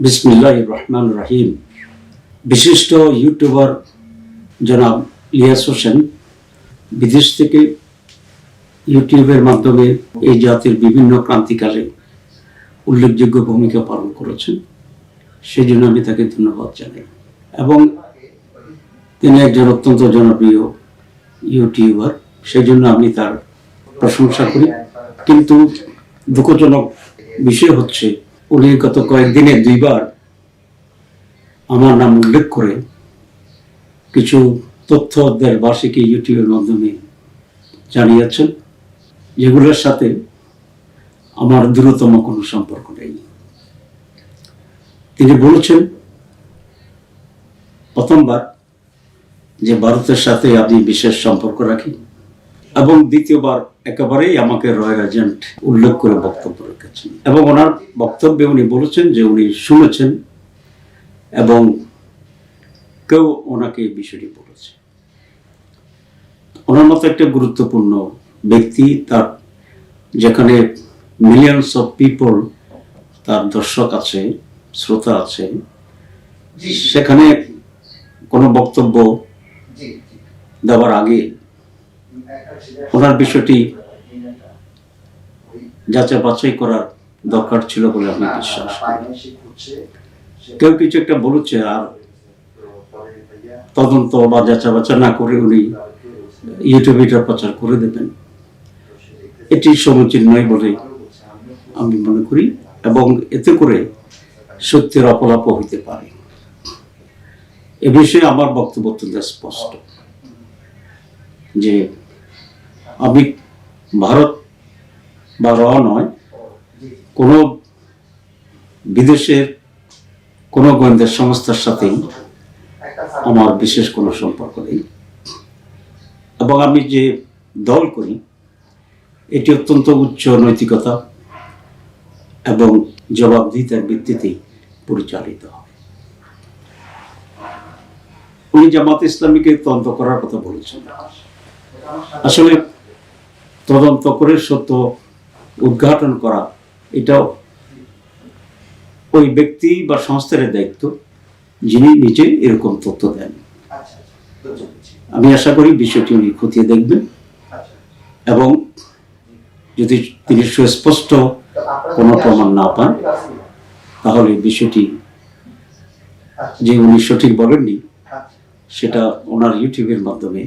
বিসমিল্লাহ রহমান রাহিম। বিশিষ্ট ইউটিউবার জনাব ইলিয়াস হোসেন বিদেশ থেকে ইউটিউবের মাধ্যমে এই জাতির বিভিন্ন ক্রান্তিকালে উল্লেখযোগ্য ভূমিকা পালন করেছেন। সেই জন্য আমি তাকে ধন্যবাদ জানাই। এবং তিনি একজন অত্যন্ত জনপ্রিয় ইউটিউবার সেই জন্য আমি তার প্রশংসা করি। কিন্তু দুঃখজনক বিষয় হচ্ছে উনি গত কয়েকদিনে দুইবার আমার নাম উল্লেখ করে কিছু তথ্য দেশবাসীকে ইউটিউবের মাধ্যমে জানিয়েছেন, যেগুলোর সাথে আমার দূরতম কোনো সম্পর্ক নেই। তিনি বলেছেন, প্রথমবার যে ভারতের সাথে আমি বিশেষ সম্পর্ক রাখি এবং দ্বিতীয়বার একেবারেই আমাকে রয়্যাল এজেন্ট উল্লেখ করে বক্তব্য রেখেছেন। এবং ওনার বক্তব্যে উনি বলেছেন যে উনি শুনেছেন এবং কেউ ওনাকে এই বিষয়টি বলেছে। ওনার মতো একটা গুরুত্বপূর্ণ ব্যক্তি তার যেখানে মিলিয়নস অফ পিপল তার দর্শক আছে শ্রোতা আছে সেখানে কোনো বক্তব্য দেওয়ার আগে ওনার বিষয়টি যাচাই বাছাই করার দরকার ছিল বলে আমি বিশ্বাস কেউ কিছু একটা বলেছে আর তদন্ত বা যাচা বাছা না করে উনি ইউটিউবে এটা প্রচার করে দেবেন। এটি সমীচীন নয় বলে আমি মনে করি এবং এতে করে সত্যের অপলাপ হইতে পারে। এ বিষয়ে আমার বক্তব্য অত্যন্ত স্পষ্ট যে আমি ভারত বা র নয়, কোনো বিদেশের কোনো গোয়েন্দা সংস্থার সাথেই আমার বিশেষ কোনো সম্পর্ক নেই। এবং আমি যে দল করি, এটি অত্যন্ত উচ্চ নৈতিকতা এবং জবাবদিহিতার ভিত্তিতে পরিচালিত হবে উনি জামাত ইসলামীকে তদন্ত করার কথা বলেছেন। আসলে তদন্ত করে সত্য উদ্ঘাটন করা, এটাও ওই ব্যক্তি বা সংস্থার দায়িত্ব, যিনি নিজে এরকম তথ্য দেন। আমি আশা করি বিষয়টি উনি খতিয়ে দেখবেন এবং যদি তিনি সুস্পষ্ট কোনো প্রমাণ না পান, তাহলে বিষয়টি যে উনি সঠিক বলেননি, সেটা ওনার ইউটিউবের মাধ্যমে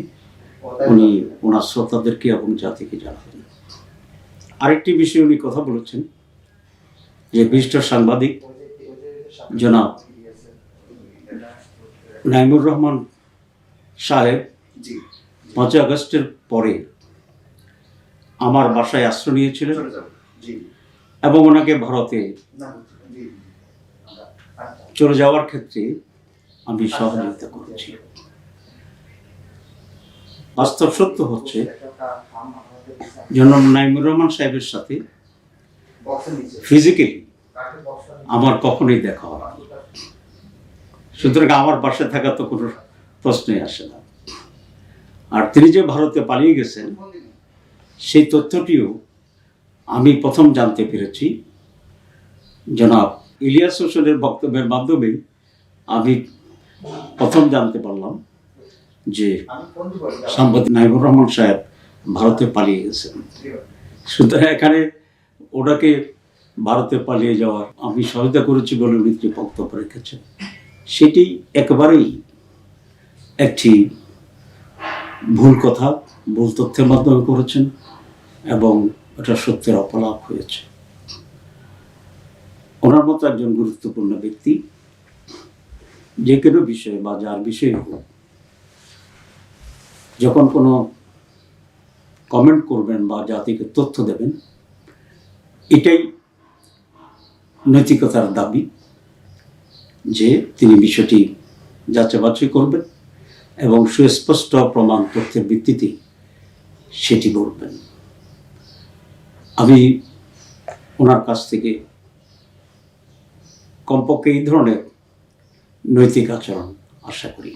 উনি ওনার শ্রোতাদেরকে এবং জাতিকে জানাবেন। আরেকটি বিষয়ে উনি কথা বলেছেন যে বিশিষ্ট সাংবাদিক জনাব নাইমুর রহমান সাহেব পাঁচই আগস্টের পরে আমার বাসায় আশ্রয় নিয়েছিলেন এবং ওনাকে ভারতে চলে যাওয়ার ক্ষেত্রে আমি সহযোগিতা করেছি। বাস্তব সত্য হচ্ছে, জনাব নাইমুর রহমান সাহেবের সাথে ফিজিক্যালি আমার কখনোই দেখা হয়নি সুতরাং আমার বাসায় থাকা তো কোনো প্রশ্নই আসে না। আর তিনি যে ভারতে পালিয়ে গেছেন, সেই তথ্যটিও আমি প্রথম জানতে পেরেছি। জনাব ইলিয়াস হোসেনের বক্তব্যের মাধ্যমে আমি প্রথম জানতে পারলাম। যে সাংবাদিক নাইবুর রহমান সাহেব ভারতে পালিয়ে গেছেন। সুতরাং এখানে ওনাকে ভারতে পালিয়ে যাওয়ার আমি সহায়তা করেছি বলে উনি যে বক্তব্য রেখেছেন। সেটি একেবারেই একটি ভুল কথা ভুল তথ্যের মাধ্যমে করেছেন এবং এটা সত্যের অপলাপ হয়েছে। ওনার মতো একজন গুরুত্বপূর্ণ ব্যক্তি যে কোনো বিষয়ে বা যার বিষয়ে হোক যখন কোনো কমেন্ট করবেন বা জাতিকে তথ্য দেবেন, এটাই নৈতিকতার দাবি যে তিনি বিষয়টি যাচাই বাছাই করবেন এবং সুস্পষ্ট প্রমাণ তথ্যের ভিত্তিতে সেটি বলবেন আমি ওনার কাছ থেকে কমপক্ষে এই ধরনের নৈতিক আচরণ আশা করি।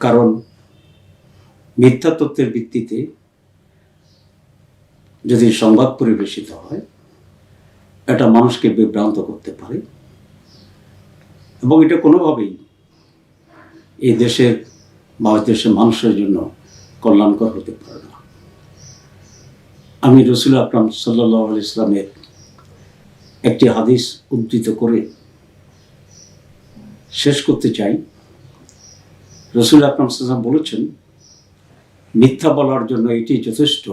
কারণ মিথ্যা তথ্যের ভিত্তিতে যদি সংবাদ পরিবেশিত হয়, এটা মানুষকে বিভ্রান্ত করতে পারে। এবং এটা কোনোভাবেই এই দেশের বা দেশের মানুষের জন্য কল্যাণকর হতে পারে না। আমি রসুল আকরাম সাল্লাহ ইসলামের একটি হাদিস উদ্ধৃত করে শেষ করতে চাই। রসুল আকরাম সাল্লাম বলেছেন মিথ্যা বলার জন্য এটি যথেষ্ট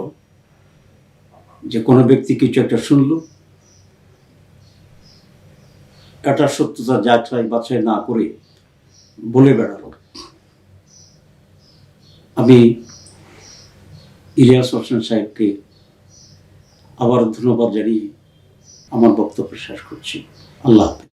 যে কোনো ব্যক্তি কিছু একটা শুনল, এটা সত্যতা যাচাই বাছাই না করে বলে বেড়ালো। আমি ইলিয়াস হোসেন সাহেবকে আবার ধন্যবাদ জানিয়ে আমার বক্তব্য শেষ করছি। আল্লাহ হাফেজ।